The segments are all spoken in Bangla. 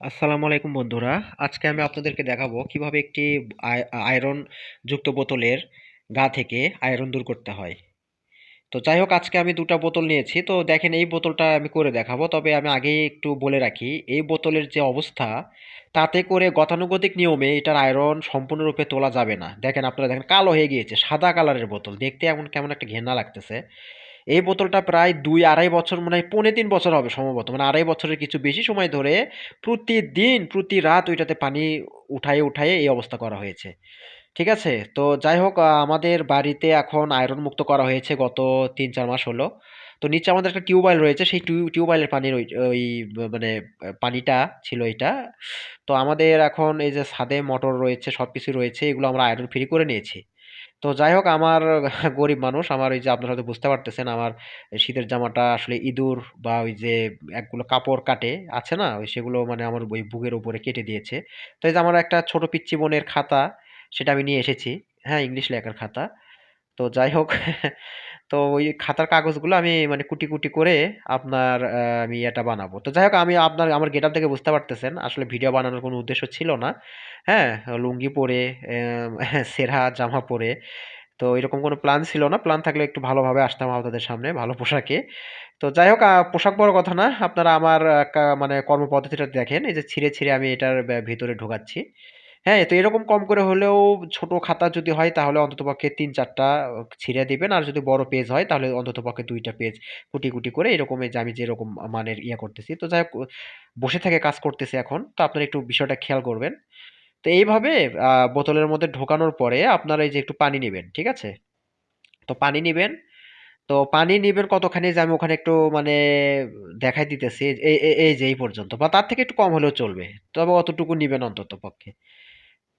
আসসালামু আলাইকুম বন্ধুরা। আজকে আমি আপনাদেরকে দেখাবো কীভাবে একটি আয়- আয়রন যুক্ত বোতলের গা থেকে আয়রন দূর করতে হয়। তো যাই হোক, আজকে আমি দুটো বোতল নিয়েছি। তো দেখেন, এই বোতলটা আমি করে দেখাবো। তবে আমি আগেই একটু বলে রাখি, এই বোতলের যে অবস্থা, তাতে করে গতানুগতিক নিয়মে এটার আয়রন সম্পূর্ণরূপে তোলা যাবে না। দেখেন, আপনারা দেখেন, কালো হয়ে গিয়েছে, সাদা কালারের বোতল। দেখতে এমন, কেমন একটা ঘেন্না লাগতেছে। এই বোতলটা প্রায় দুই আড়াই বছর মানে পৌনে তিন বছর হবে সম্ভবত মানে আড়াই বছরের কিছু বেশি সময় ধরে প্রতিদিন, প্রতি রাত ওইটাতে পানি উঠায়ে উঠায়ে এই অবস্থা করা হয়েছে। ঠিক আছে? তো যাই হোক আমাদের বাড়িতে এখন আয়রন মুক্ত করা হয়েছে গত তিন চার মাস হলো। তো নিচে আমাদের একটা টিউবওয়েল রয়েছে, সেই টিউবওয়েলের পানির ওই ওই মানে পানিটা ছিল এটা। তো আমাদের এখন এই যে ছাদে মোটর রয়েছে সব কিছু রয়েছে, এগুলো আমরা আয়রন ফ্রি করে নিয়েছি। তো যাই হোক, আমার গরিব মানুষ, আমার ওই যে আপনারা হয়তো বুঝতে পারতেছেন, আমার শীতের জামাটা আসলে ইঁদুর বা ওই যে একগুলো কাপড় কাটে, আছে না? ওই সেগুলো মানে আমার ওই বুকের উপরে কেটে দিয়েছে। তো এই যে আমার একটা ছোট পিচ্চি বোনের খাতা, সেটা আমি নিয়ে এসেছি। হ্যাঁ ইংলিশ লেখার খাতা। তো যাই হোক তো ওই খাতার কাগজগুলো আমি মানে কুটি কুটি করে আপনার আমি এটা বানাবো। তো যাই হোক আমি আপনার আমার গেটআপ থেকে বুঝতে পারতেছেন আসলে ভিডিও বানানোর কোনো উদ্দেশ্য ছিল না। হ্যাঁ লুঙ্গি পরে আহ, সেরা জামা পরে তো এরকম কোনো প্ল্যান ছিল না। প্ল্যান থাকলে একটু ভালোভাবে আসতাম আপনাদের সামনে ভালো পোশাকে। তো যাই হোক পোশাক বড় কথা না আপনারা আমার মানে কর্মপদ্ধতিটা দেখেন। এই যে ছিঁড়ে ছিঁড়ে আমি এটার ভিতরে ঢোকাচ্ছি। হ্যাঁ তো এরকম কম করে হলেও ছোট খাতা যদি হয়, তাহলে অন্ততপক্ষে তিন চারটা ছিঁড়ে দিবেন। আর যদি বড় পেজ হয়, তাহলে অন্ততপক্ষে দুইটা পেজ কুটি কুটি করে এরকম এই যে আমি যেরকম মানের ইয়ে করতেছি। তো যাই হোক, বসে থেকে কাজ করতেছি এখন। তো আপনারা একটু বিষয়টা খেয়াল করবেন। তো এইভাবে বোতলের মধ্যে ঢোকানোর পরে আপনারা এই যে একটু পানি নেবেন, ঠিক আছে? তো পানি নিবেন। তো পানি নিবেন কতখানি যে আমি ওখানে একটু মানে দেখাই দিতেছি। এই এই এই যে এই পর্যন্ত। বা তার থেকে একটু কম হলেও চলবে। তবে অতটুকু নিবেন অন্তত পক্ষে।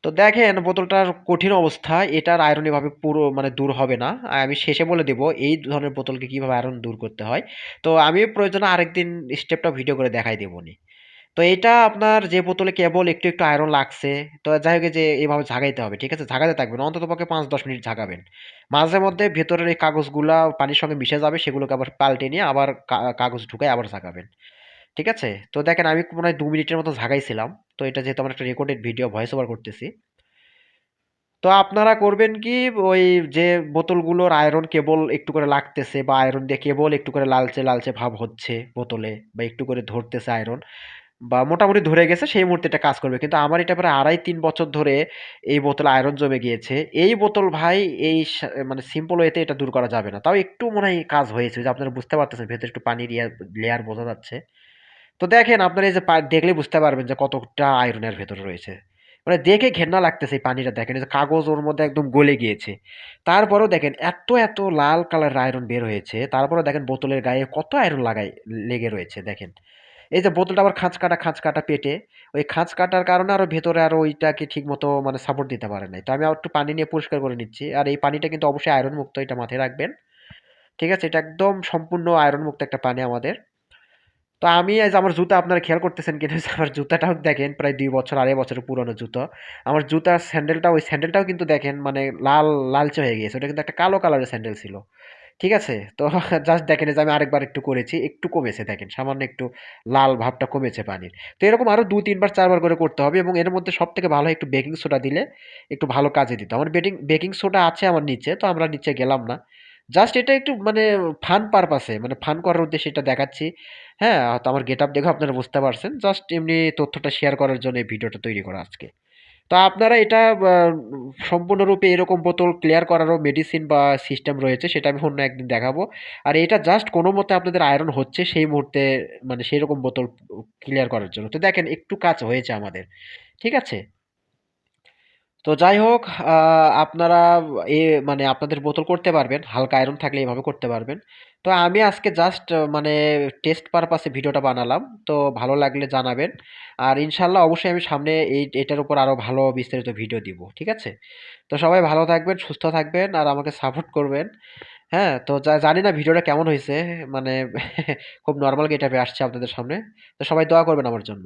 তো দেখেন বোতলটার কঠিন অবস্থা, এটার আয়রন এভাবে পুরো মানে দূর হবে না। আমি শেষে বলে দেব, এই ধরনের বোতলকে কীভাবে আয়রন দূর করতে হয়। তো আমি প্রয়োজনে আরেকদিন স্টেপটা ভিডিও করে দেখাই দেবনি তো এটা আপনার যে বোতলে কেবল একটু একটু আয়রন লাগছে, তো যাই হোক যে এভাবে ঝাগাইতে হবে, ঠিক আছে? ঝাগাতে থাকবেন, অন্তত পক্ষে পাঁচ দশ মিনিট ঝাগাবেন মাঝে মধ্যে ভেতরের এই কাগজগুলা পানির সঙ্গে মিশে যাবে, সেগুলোকে আবার পাল্টে নিয়ে আবার কাগজ ঢুকায় আবার ঝাঁকাবেন। ঠিক আছে? তো দেখেন, আমি মনে হয় দু মিনিটের মতো ঝাগাইছিলাম তো এটা যেহেতু আমার একটা রেকর্ডেড ভিডিও ভয়েস ওভার করতেছি। তো আপনারা করবেন কি, ওই যে বোতলগুলোর আয়রন কেবল একটু করে লাগতেছে বা আয়রন দিয়ে কেবল একটু করে লালচে লালচে ভাব হচ্ছে বোতলে বা একটু করে ধরতেছে আয়রন বা মোটামুটি ধরে গেছে, সেই মুহূর্তে এটা কাজ করবে। কিন্তু আমার এটা প্রায় আড়াই, তিন বছর ধরে এই বোতলে আয়রন জমে গিয়েছে। এই বোতল ভাই, এই মানে সিম্পল ওয়েতে এটা দূর করা যাবে না। তাও একটু মনে হয় কাজ হয়েছে যে আপনারা বুঝতে পারতেছেন, ভেতরে একটু পানির লেয়ার বোঝা যাচ্ছে। তো দেখেন আপনারা এই যে দেখলেই বুঝতে পারবেন যে কতটা আয়রনের ভেতরে রয়েছে। মানে দেখে ঘেন্না লাগতেছে এই পানিটা, দেখেন এই যে কাগজ ওর মধ্যে একদম গলে গিয়েছে। তারপরেও দেখেন এত এত লাল কালারের আয়রন বের হয়েছে, তারপরেও দেখেন বোতলের গায়ে কত আয়রন লাগাই লেগে রয়েছে, দেখেন। এই যে বোতলটা আবার খাঁচ কাটা খাঁচ কাটা পেটে, ওই খাঁচ কাটার কারণে আরও ভেতরে আরও ওইটাকে ঠিক মতো মানে সাপোর্ট দিতে পারে নাই। তো আমি আর একটু পানি নিয়ে পরিষ্কার করে নিচ্ছি। আর এই পানিটা কিন্তু অবশ্যই আয়রন মুক্ত এটা মাথায় রাখবেন। ঠিক আছে, এটা একদম সম্পূর্ণ আয়রন মুক্ত একটা পানি আমাদের। তো আমি আজ আমার জুতা আপনারা খেয়াল করতেছেন কিন্তু আমার জুতাটাও দেখেন প্রায় দুই বছর, আড়াই বছরের পুরনো জুতো। আমার জুতার স্যান্ডেলটা ওই স্যান্ডেলটাও কিন্তু দেখেন মানে লাল, লালচে হয়ে গিয়েছে। ওটা কিন্তু একটা কালো কালারের স্যান্ডেল ছিল। ঠিক আছে? তো জাস্ট দেখেন যে আমি আরেকবার একটু করেছি, একটু কমেছে দেখেন। সামান্য একটু লাল ভাবটা কমেছে পানির। তো এরকম আরও দু তিনবার, চারবার করে করতে হবে এবং এর মধ্যে সব থেকে ভালো একটু বেকিং সোডা দিলে একটু ভালো কাজে দিত। আমার বেটিং বেকিং সোডা আছে আমার নিচে, তো আমরা নিচে গেলাম না। জাস্ট এটা একটু মানে ফান পারপাসে মানে ফান করার উদ্দেশ্যে এটা দেখাচ্ছি। হ্যাঁ তো আমার গেট আপ দেখে আপনারা বুঝতে পারছেন। জাস্ট এমনি তথ্যটা শেয়ার করার জন্য এই ভিডিওটা তৈরি করা আজকে। তো আপনারা এটা সম্পূর্ণরূপে এরকম বোতল ক্লিয়ার করারও মেডিসিন বা সিস্টেম রয়েছে, সেটা আমি অন্য একদিন দেখাবো। আর এটা জাস্ট কোনো মতে আপনাদের আয়রন হচ্ছে সেই মুহূর্তে মানে সেই রকম বোতল ক্লিয়ার করার জন্য। তো দেখেন, একটু কাজ হয়েছে আমাদের। ঠিক আছে? তো যাই হোক আপনারা এ মানে আপনাদের বোতল করতে পারবেন, হালকা আয়রন থাকলে এভাবে করতে পারবেন। তো আমি আজকে জাস্ট মানে টেস্ট পারপাসে ভিডিওটা বানালাম, তো ভালো লাগলে জানাবেন। আর ইনশাল্লাহ অবশ্যই আমি সামনে এই, এটার উপর আরও ভালো বিস্তারিত ভিডিও দিব, ঠিক আছে? তো সবাই ভালো থাকবেন, সুস্থ থাকবেন, আর আমাকে সাপোর্ট করবেন। হ্যাঁ তো জানি না ভিডিওটা কেমন হয়েছে মানে খুব নর্মাল গেটআপে আসছে আপনাদের সামনে। তো সবাই দোয়া করবেন আমার জন্য।